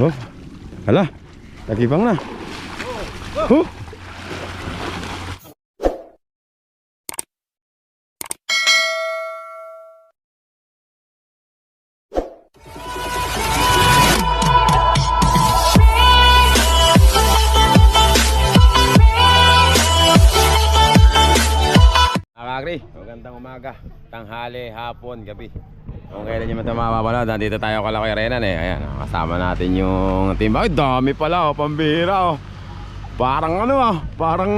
Oh. Hala. Tagibang na. Oh. Tanghali, hapon, gabi. Kung kailan nyo man ito mapapanood, nandito tayo kala Kuya Renan eh. Ayan, kasama natin yung team. Ay, dami pala oh, pambira oh. Parang ano ah, parang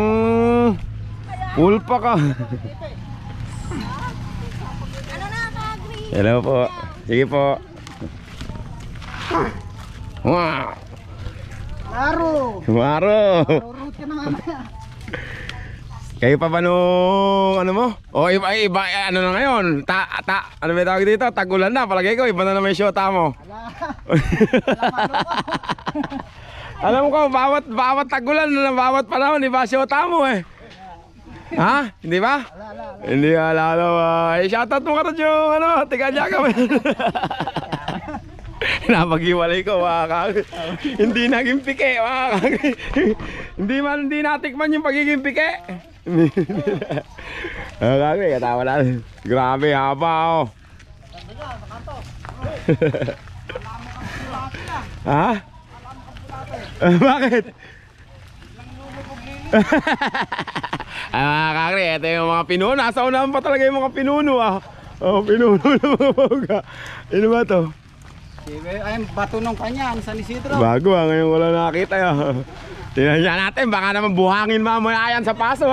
pulpa ka. Ano na, Kagri? Hello po. Sige po. Wow! Maro! Ka na mamaya. Kayo pa ba nung ano mo? O iba, iba ano na ngayon? Ta, ta, ano ba tawag dito? Tagulan na, palagay ko, iba na naman yung shota mo. Alam ko, bawat, bawat tagulan, bawat panahon, iba shota mo eh. Ha? Hindi ba? Hindi alala ba? Eh, shoutout mo ka rin yung ano, tiga niya ka. Napag-iwalay ko, mga kag. hindi naging pike, mga kag. hindi man, hindi natikman yung pagiging pike. Kag, katawa natin. Grabe, haba oh. ha? Bakit? Ay mga kakri, ito yung mga pinuno. Nasa unahan pa talaga yung mga pinuno ah. Oh, pinuno ng mga boga. Ano ba to? Ayun, bato nung kanya, ang San Isidro. Bago ah, ngayon ko lang nakita yun. Tingnan natin, baka naman buhangin mamaya yan sa paso.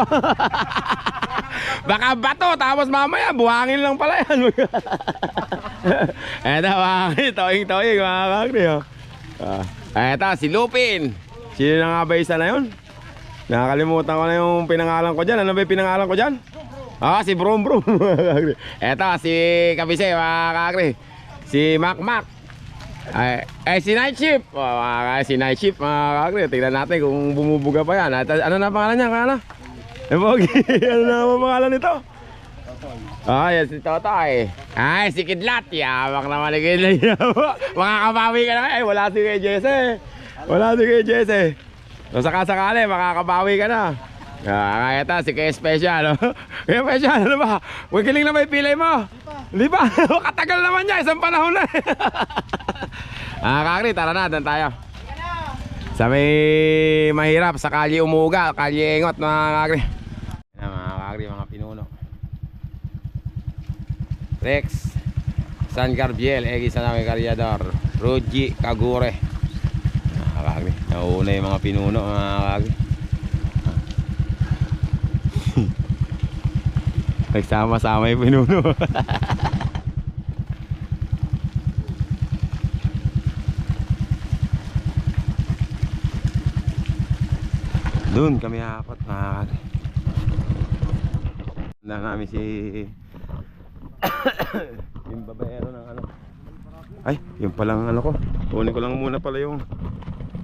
baka bato, tapos mamaya buhangin lang pala yan. Eto mga toing toing mga kakri. Oh. Ah, eto, si Lupin. Sino na nga ba isa na yun? Nakakalimutan ko na yung pinangalan ko dyan. Ano ba yung pinangalan ko dyan? Ah, si Brum Brum. Eto, si Kabise, mga kakri. Si Mac Mac. Ay, eh, si Night Shift. Oh, mga si Night Shift, mga kakri. Tignan natin kung bumubuga pa yan. At, ano na pangalan niya? Kala? Eh, Pogi. ano na ang pangalan nito? Ah, yan si Totoy. Ay, si Kidlat. Yamak naman ni Kidlat. Makakabawi ka na. Eh, wala si kay Jesse. Wala si kay Jesse. So, sakasakali, makakabawi ka na. Ah, kaya ta, si kay Special. Kaya Special, ano ba? Huwag kiling na may pilay mo. Hindi pa. Katagal naman niya. Isang panahon na. Ah, kakri, tara na. Dan tayo. Sa may mahirap, sa kalye umuga, kalye engot, mga kakri. Yan, mga kakri, mga pinuno. Rex, San Garbiel, Egi Sanami Karyador, Ruji Kagure. Mga kakri, nauuna yung mga pinuno, mga kakri. Nagsama-sama yung pinuno. Doon kami apat mga kakri. Handa namin si yung babaero ng ano. Ay, yung palang ano ko. Kunin ko lang muna pala yung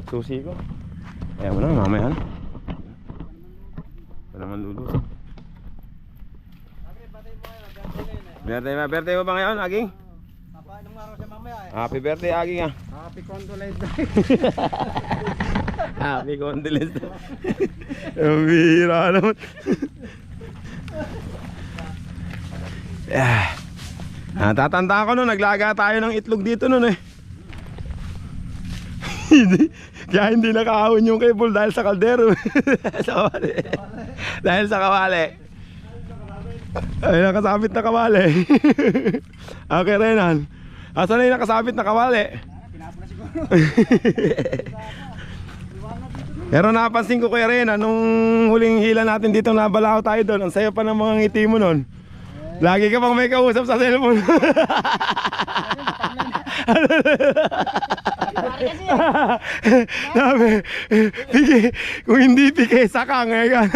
susi ko. Kaya mo na, mamaya na. Ito naman lulusot. Birthday ba? Birthday mo ba ngayon, Aging? Eh. Happy birthday, Aging ah. Happy condolence. Happy condolence. Ang bihira naman. Ah. Ah, tatandaan ko noon, naglaga tayo ng itlog dito noon eh. Hindi, kaya hindi nakahawin yung cable dahil sa kaldero. sa kawali. dahil sa kawali. Ay, nakasabit na kawali. okay, Renan. Asan na yung nakasabit na kawali? Pinapula siguro. Pero napansin ko kay Rena nung huling hila natin dito nabalaw tayo doon. Ang sayo pa ng mga ngiti mo noon. Lagi ka pang may kausap sa cellphone. Sabi, pike, kung hindi pike, saka ngayon.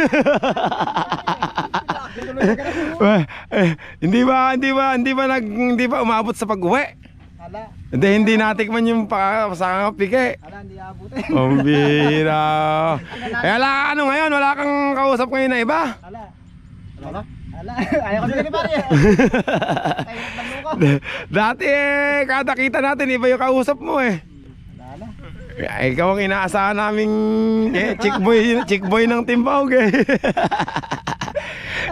Eh, hindi ba, hindi ba, hindi ba, nag, hindi ba umabot sa pag-uwi? Ala, Hindi, hindi natikman yung pa, sa pike. ala, hindi abutin. Ang bira. Kaya wala ka ano ngayon, wala kang kausap ngayon na iba. Ala. Ala? Ala. Ayaw kasi ni pare. Dati eh, kada kita natin, iba yung kausap mo eh. Eh, ikaw ang inaasahan naming eh, chick boy, chick boy ng Timbawag eh.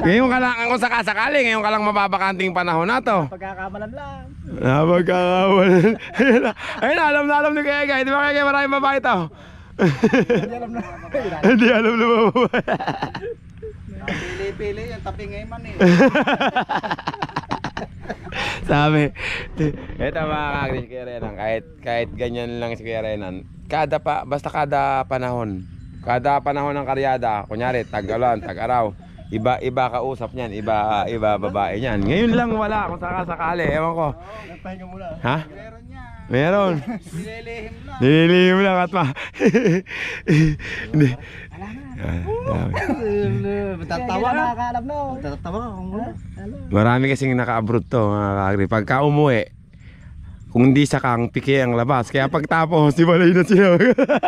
Ngayon ka lang, kung sakasakali, ngayon ka lang mababakanting panahon na to. Pagkakamalan lang. Napagkakawalan. Ayun na, ayun na, alam na alam ni Kaya Kaya. Di ba Kaya Kaya maraming babae to? Hindi alam na. Hindi alam na babae. Pili-pili yung tapi ngayon man eh. Sabi, eto mga kagri si Kuya Renan, kahit, kahit ganyan lang si Kuya Renan, kada pa, basta kada panahon, kada panahon ng karyada, kunyari, tag-ulan, tag-araw, iba iba kausap niyan, iba iba babae niyan. Ngayon lang wala kung sakasakali, ewan ko. Nagpahinga muna. Ha? Meron niya. Meron. Nililihim lang. Nililihim lang at ma. Hindi. Ah. Matatawa na. Matatawa ka kung wala. Marami kasing naka-abroad to mga kagri. Pagka umuwi, kung hindi sakang piki ang labas. Kaya pagtapos, di balay na sila.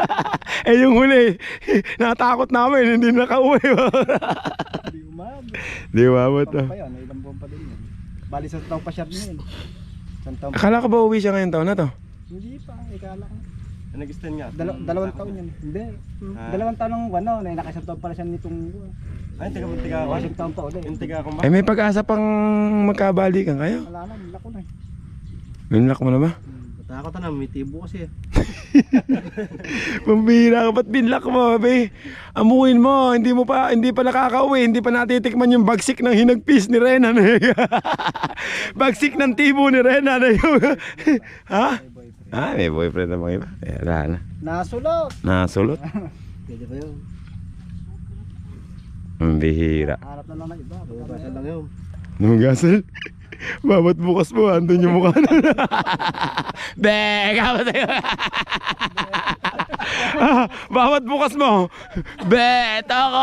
eh yung huli, natakot namin, hindi nakauwi. Hindi umabot. di umabot Taon to. pa yun. Ilang buwan pa din. Bali sa taong pa siya pa. Akala ko ba uwi siya ngayon taon na to? Hindi pa. Ikala ko. Nag-extend nga. Dalaw- dalawang taon yun. Hindi. Ah. Dalawang taon ng ano. Na nakasang taon pala siya nitong Ay, tiga mo, tiga ako. Isang taon pa ulit. Yung tiga akong Eh may pag-asa pang magkabalikan kayo. Wala na. Nila ko na Nunlak mo na ba? Natakot na, may tibo kasi. Pambira ka, ba't binlock mo, be? Amuin mo, hindi mo pa, hindi pa nakakauwi, hindi pa natitikman yung bagsik ng hinagpis ni Renan. bagsik ng tibo ni Renan. ha? Ah, may boyfriend na mga iba. Eh, wala na. Nasulot. Nasulot. Pwede ba yun? Ang bihira. Hanap na lang ng iba. Basa lang yun. Nung gasol. Bawat bukas mo, andun yung mukha na. Be, kama sa'yo. Ah, Bawat bukas mo. Be, ito ako.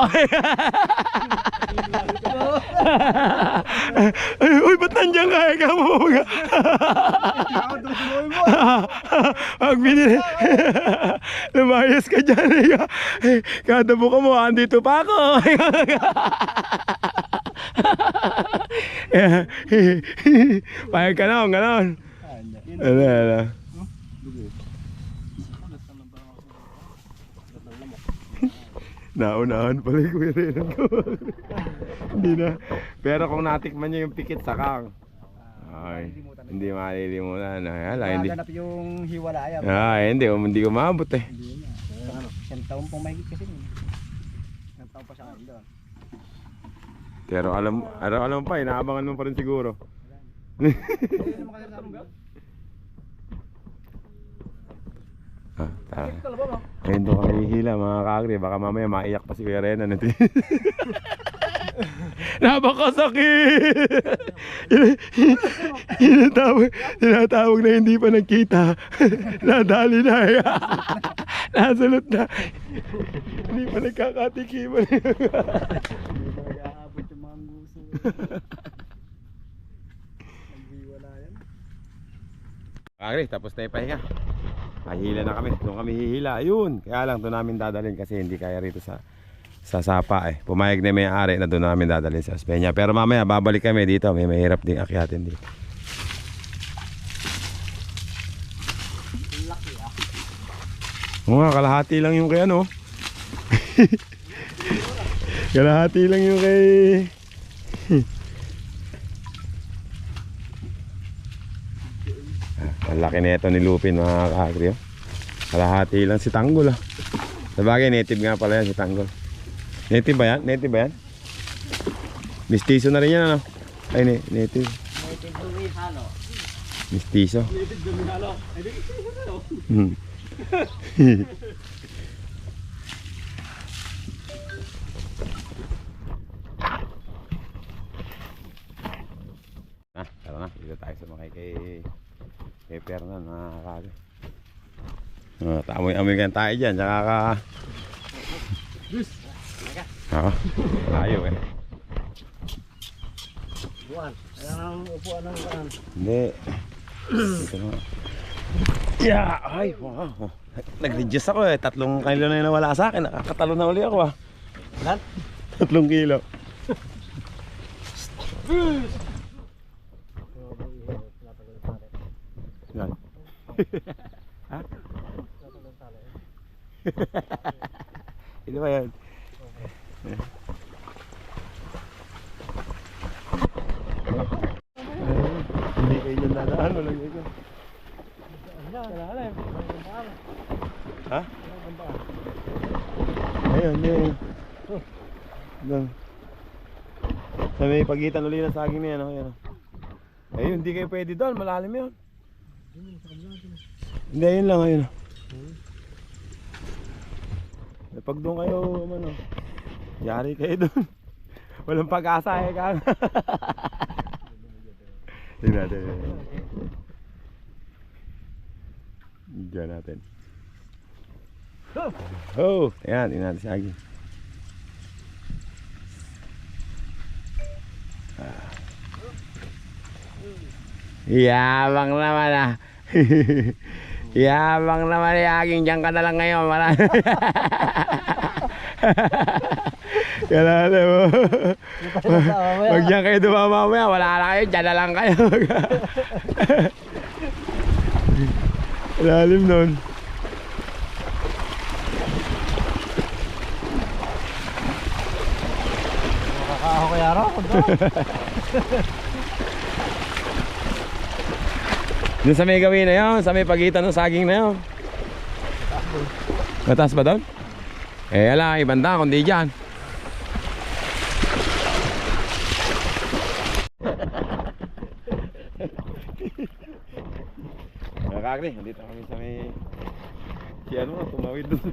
Ay, uy, ba't nandiyan ka? Ikaw mo mga. Pag binili. Lumayas ka dyan. eh. Kada buka mo, andito pa ako. Payag ka na, ganon. Ano, ano. Naunahan pala yung kuya Renan ko. Hindi na. Pero kung natikman niyo yung pikit sakang. Ay, hindi malilimutan. Ay, ala, hindi. Hanap yung hiwalayan. Ay, hindi. Hindi umabot eh. Hindi na. Isang taon pong mahigit kasi. Isang taon pa siya ngayon doon. Pero alam, alam, alam pa, inaabangan mo pa rin siguro. ah, tara. Ngayon doon kami hihila mga kakri. Baka mamaya maiyak pa si Kuya Renan. Napakasakit! tinatawag, tinatawag na hindi pa nagkita. Nadali na. Nasulot na. hindi pa nagkakatikiman. Mga gusto. Naghiwalayan. Kakri, tapos na yung pahinga. Mahila na kami. Doon kami hihila. Ayun. Kaya lang doon namin dadalhin kasi hindi kaya rito sa sa sapa eh. Pumayag na may ari na doon namin dadalhin sa Espenya. Pero mamaya babalik kami dito. May mahirap ding akyatin dito. Oo nga, kalahati lang yung kay ano. kalahati lang yung kay... Ang laki nito ni Lupin mga kakri. oh. Kalahati lang si Tanggol ah. Sabagay native nga pala yan si Tanggol. Native ba yan? Native ba yan? Mistiso na rin yan ano? Ay ni native. Mistiso. Hmm. Ah, tara na. Dito tayo sumakay kay kay Fernan mga kakali. Uh, Amoy-amoy kan tayo dyan. Tsaka ka... Oo. Ayaw eh. Buwan. Ayan ang upuan ng kanan. Hindi. Ito na. Yeah! Ay, wow. Nag-reduce ako eh. Tatlong kilo na yung nawala sa akin. Nakakatalo na uli ako ah. Lan? Tatlong kilo. Yan. ha? Ito ba yan? Hindi kayo nyo dadaan, walang ikaw. Ha? Ayun, yun. Doon. Sa may pagitan uli ng saging na yan, oh, yan. Ayun, hindi kayo pwede doon, malalim yun. Hindi, ayun lang, ayun. oh. Eh, Pag doon kayo, ano, yari kayo doon. Walang pag-asa eh, kang. Tingnan natin. Diyan natin. Oh, ayan, tingnan natin si Agi. Ah. Yabang naman ah. Yabang naman ni Aging, diyan ka na lang ngayon. Wala. Kalala mo. Pag diyan kayo dumama mamaya, wala na kayo, diyan na lang kayo. Lalim nun. Nakakaho kaya raw. Doon sa may gawin na yun, sa may pagitan ng saging na yun. Mataas ba doon? Eh, ala, ibanda, kundi dyan. Nakakagri, nandito kami sa may... Si ano, tumawid doon.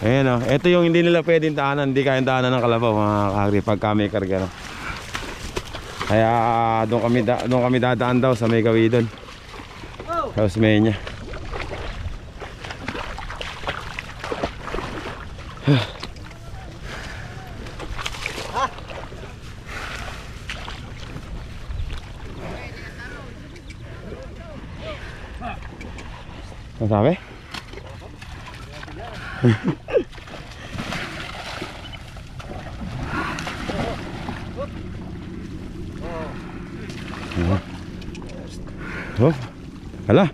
Ayan o, ito yung hindi nila pwedeng daanan, hindi kayang daanan ng kalabaw mga kakagri pag kami karga no. Kaya doon kami da, doon kami dadaan daw sa may gawidon. Sa Osmeña. Ano sabi? Oh. Hala.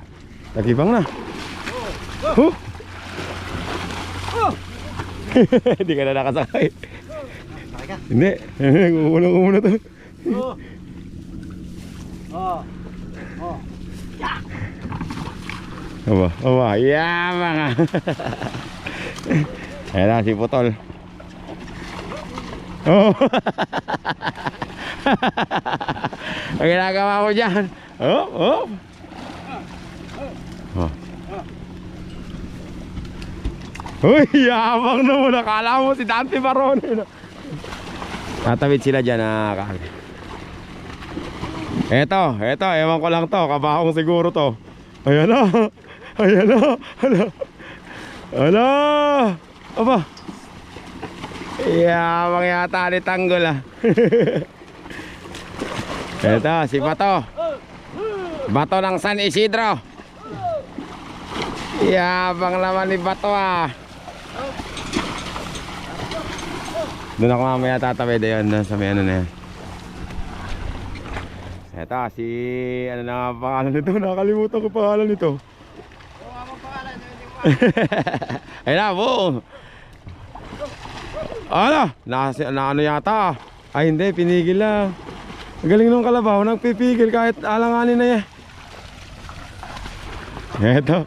Nagibang na. Oh. Hindi ka na nakasakay. Hindi. Umuna-umuna to. Oh. Oh. Oh. Aba, aba, yama nga. Ayan na si Putol. Oh. Ang ginagawa ko dyan. Oh, oh. Oh. Uy, yabang naman. Akala mo si Dante Barone. Tatawid sila dyan na kag. Eto, eto, ewan ko lang to. Kabahong siguro to. Ayan na. Ayan na. Hala. Hala. Aba. Yabang yata ni Tanggol ah. Eto, si Bato. Bato ng San Isidro. Yabang naman ni Bato ah. Doon ako mamaya tatawid ayun doon sa may ano na yan. Eto, si ano na nga pangalan nito? Nakalimutan ko pangalan nito. Ayun na, boom! Ano? Na, na ano yata? Ay hindi, pinigil lang. Galing nung kalabaw, nagpipigil kahit alanganin na yan. Eto.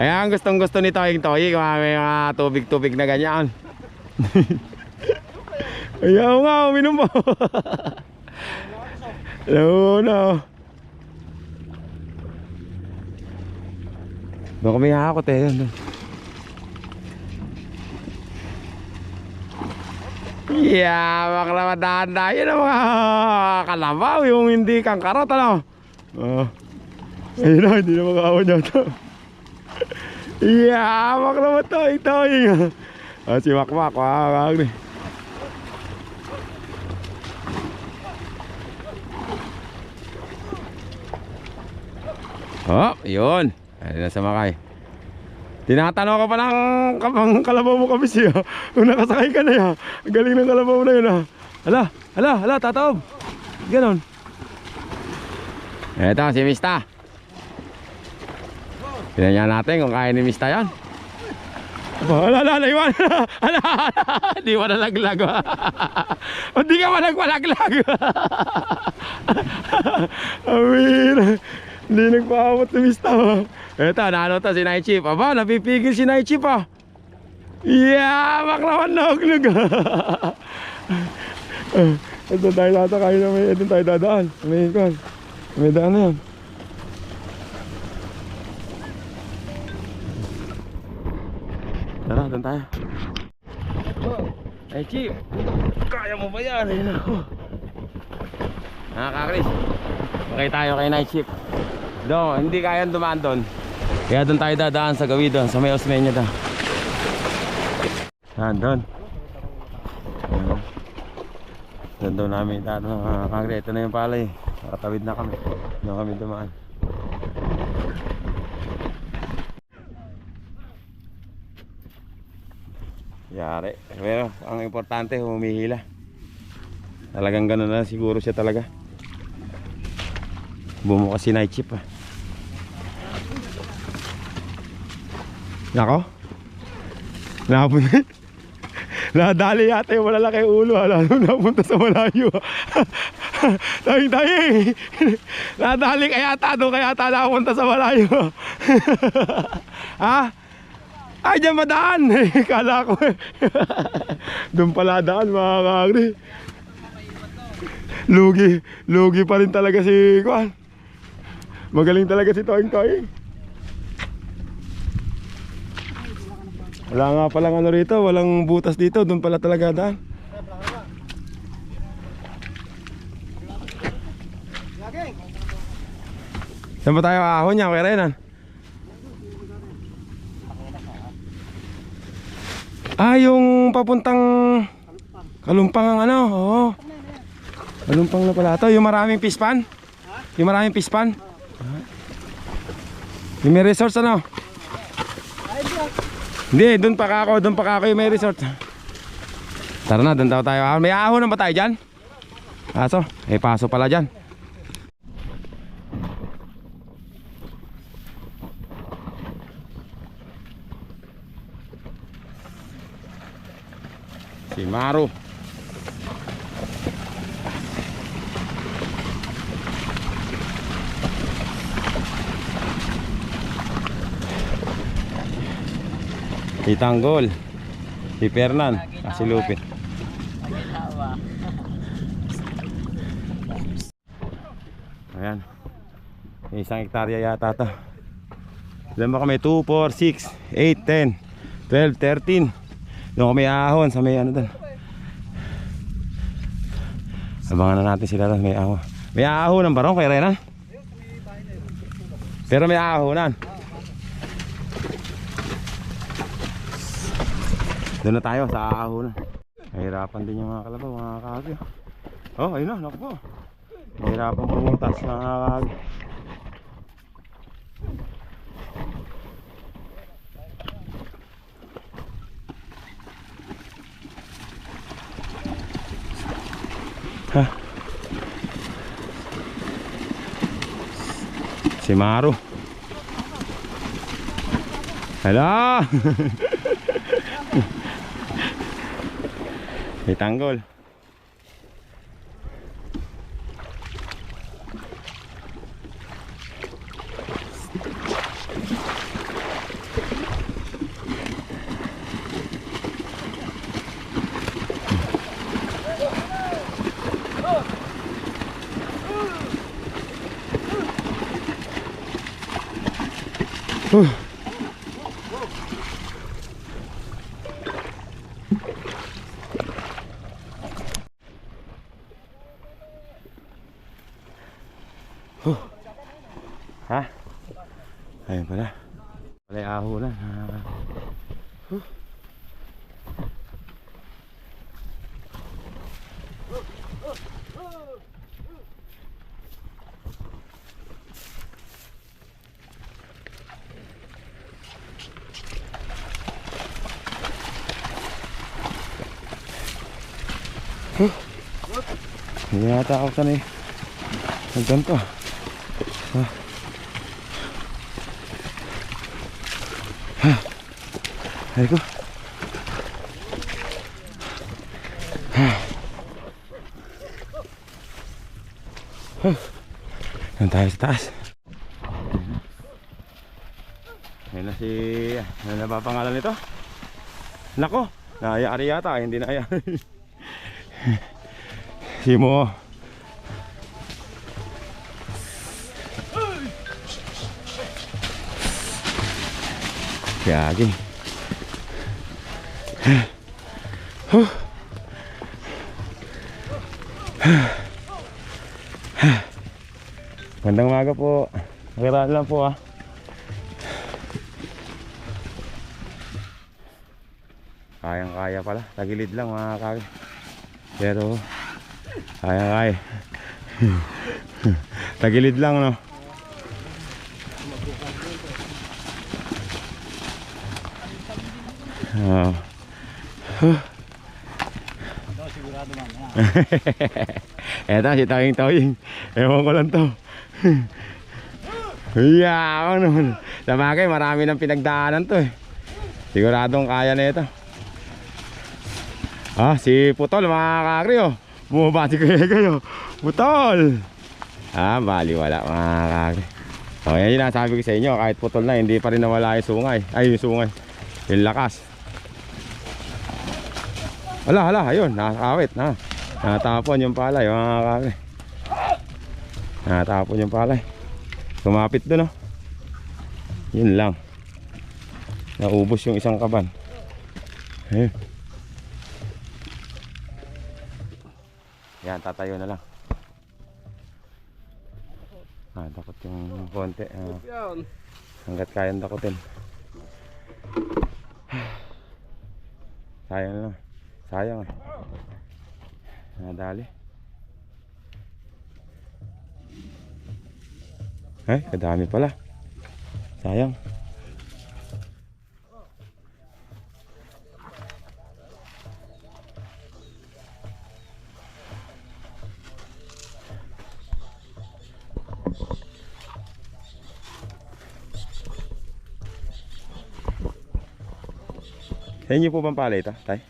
Ayan, gustong gusto ni Toying Toy, kung may mga tubig-tubig na ganyan. Ayaw nga, uminom mo. No, no. Doon kami hakot eh. Doon. Yeah, naman Yan ang mga kalabaw, yung hindi kang karot, ano? Oh. Ayun na, hindi na mag-awan niya ito. Yeah, mga naman tayo, tayo. Ah, si Makmak, wakak ni. Oh, yun. Ayun na sa makay. Tinatanong ka pa ng kapang kalabaw mo kami siya. Kung nakasakay ka na yan. Ang galing ng kalabaw na yun ha. Hala, hala, hala, tataob. Ganon. Eto si Mista. Tingnan natin kung kaya ni Mista yan. Aba, Ala, ala, ala, iwan. Ala, ala, di mo nalaglag. O, di ka man nagpalaglag. Amir. Hindi nagpaabot ni Mista. Eto, naano to si Night Chief. Aba, napipigil si Night Chief ah. Yeah, maklawan na huglog. Ito tayo tatakay na may, ito tayo dadaan. May ikon. May daan na yan. Tara, doon tayo. Ay, Chief. Kaya mo ba yan? Ayun ako. Nakakakris. Okay tayo kay Night Chief. Doon, hindi kaya dumaan doon. Kaya doon tayo dadaan sa gawin doon, sa may Osmeña doon. Saan doon? Doon daw namin tatanong mga kagre. Ito na yung palay. Nakatawid na kami. Doon kami dumaan. Yari. Pero ang importante humihila. Talagang ganun na siguro siya talaga. Bumukas si night chip ah. Nako. Napun. Nadali yata yung malalaki ulo. Alam mo, napunta sa malayo. tayo, tayo. Nadali kaya yata doon kaya yata napunta sa malayo. ha? Ay, dyan madaan. Kala ko eh. doon pala daan mga kagri. Lugi. Lugi pa rin talaga si Kwan. Magaling talaga si Toing Toing. Wala nga palang ano rito, walang butas dito, doon pala talaga daan. Saan ba tayo ahon niya, kaya Renan? Ah, yung papuntang Kalumpang ang ano, oo. Kalumpang na pala ito, yung maraming pispan? Yung maraming pispan? Ah. Yung may resorts ano? Hindi, doon pa ako, doon pa ako yung may resort. Tara na, doon daw tayo. Ah, May ahon na ba tayo dyan? Aso, may paso pala dyan. Si Maru. Si Tanggol. Si Fernan. Ah, si Lupit. Ayan. Isang hektarya yata to. Ilan ba kami? 2, 4, 6, 8, 10, 12, 13. Doon kami ahon sa may ano doon. Abangan na natin sila doon. May ahon. May ahon ng barong kay Renan. Pero may ahonan. Doon na tayo sa ahonan. Mahirapan din yung mga kalabaw, mga kakagyo. Oh, ayun na, naku po. Mahirapan pumutas mga kakagyo. Ha? Si Maru. Hala! May tanggol. Ha? Ayun pala. Wala yung aho na. Ah. Huh. Huh. Hindi yata ako sanay. Nagganto. Ay ko. Yan tayo sa taas. Ayun na si... Ano na ba pangalan nito? Nako! Naaya-ari yata. Hindi na aya. si Mo. Gagi. Huh. Magandang umaga po. Magandang lang po ah. Kayang kaya pala. Tagilid lang mga kagi. Pero kayang kaya. Tagilid lang no. Oh. Ito, sigurado man. Ha? Eto si Tawing Tawing. Ewan ko lang to. Yeah, ano naman. Sa bagay, marami ng pinagdaanan to eh. Siguradong kaya na ito. Ah, si Putol mga kakri oh. Bumabati kayo kayo. Putol! Ah, bali wala mga kakri. O yan yung nasabi ko sa inyo, kahit putol na, hindi pa rin nawala yung sungay. Ay, yung sungay. Yung lakas. Hala, hala, ayun, nakakawit na. Natapon yung palay, mga kakri. Natapon yung palay. Kumapit doon, oh. Yun lang. Naubos yung isang kaban. Ayun. Yan, tatayo na lang. Ah, takot yung konti. Ah, hanggat kayang takutin. Sayang lang. Sayang eh. Nadali. Ay, kadami pala. Sayang. Sa inyo po bang palay ito, tay?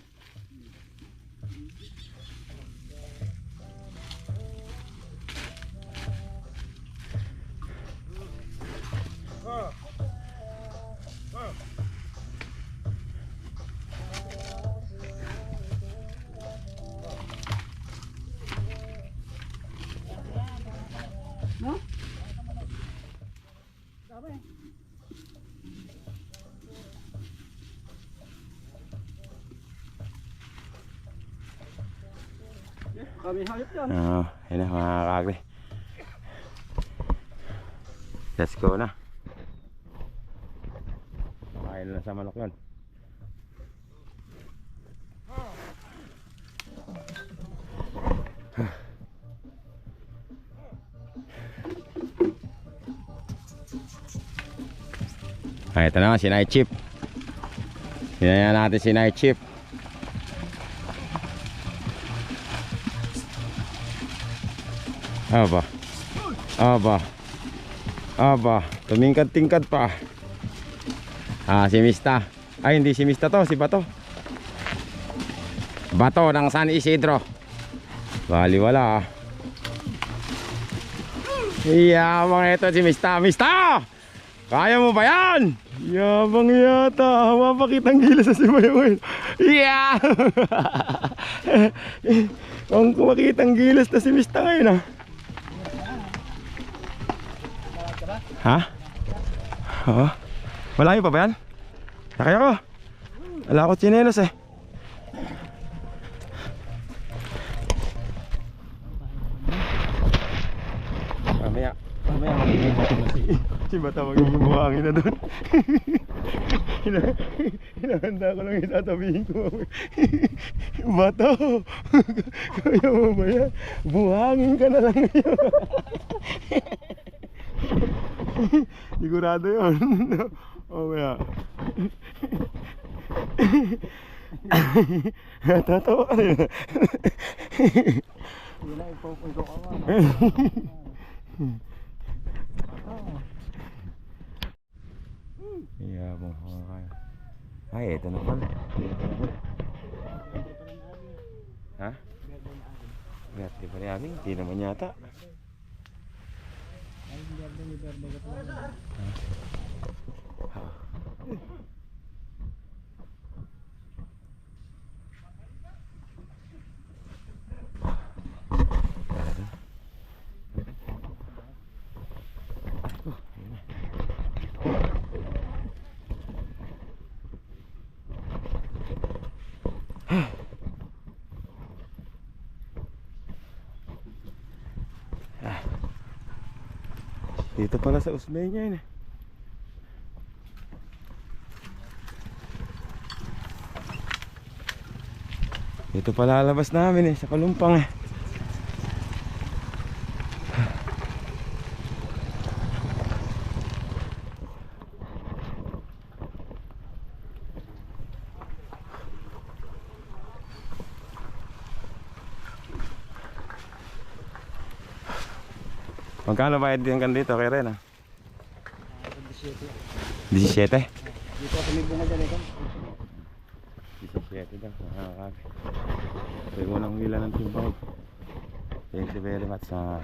Kumain na sa manok yun. Ah, ito na, si Night Chip. Sinaya natin si Night Chip. Aba. Aba. Aba. Tumingkad-tingkad pa. Ah, si Mista. Ay, hindi si Mista to. Si Bato. Bato ng San Isidro. Baliwala ah. Yabang ito si Mista. Mista! Kaya mo ba yan? Yabang yata. Mapakitang gila sa sibayawin. Yeah! Ang kumakitang gilas na si Mista ngayon ah. Ha? Oo. Malayo pa ba yan? Sakay ako. Wala ako chinelos eh. Mamaya. Mamaya magiging Si Bata magiging buhangin na doon. Hina- Hinahanda ko lang yung sasabihin ko. Bato! Kaya mo ba yan? Buhangin ka na lang ngayon. Sigurado yun. O kaya. Tatawa ka rin. Hindi na ipupunto ka. Iya, mo kaya. Ay, ito na pala. Ha? Verde pa rin aming. Hindi naman yata. Ay, berde ka pala. Ha. Verde. Oh, ayun na. Ah. Dito pala sa Usmeña yun Dito pala labas namin eh, sa Kalumpang eh. Magkano bayad din hanggang dito kay Ren? Ah, 17. 17? Dito ako may bunga dyan ito. 17 daw, nakakabi. So yung unang wila ng team bike. Thank you very much. Uh,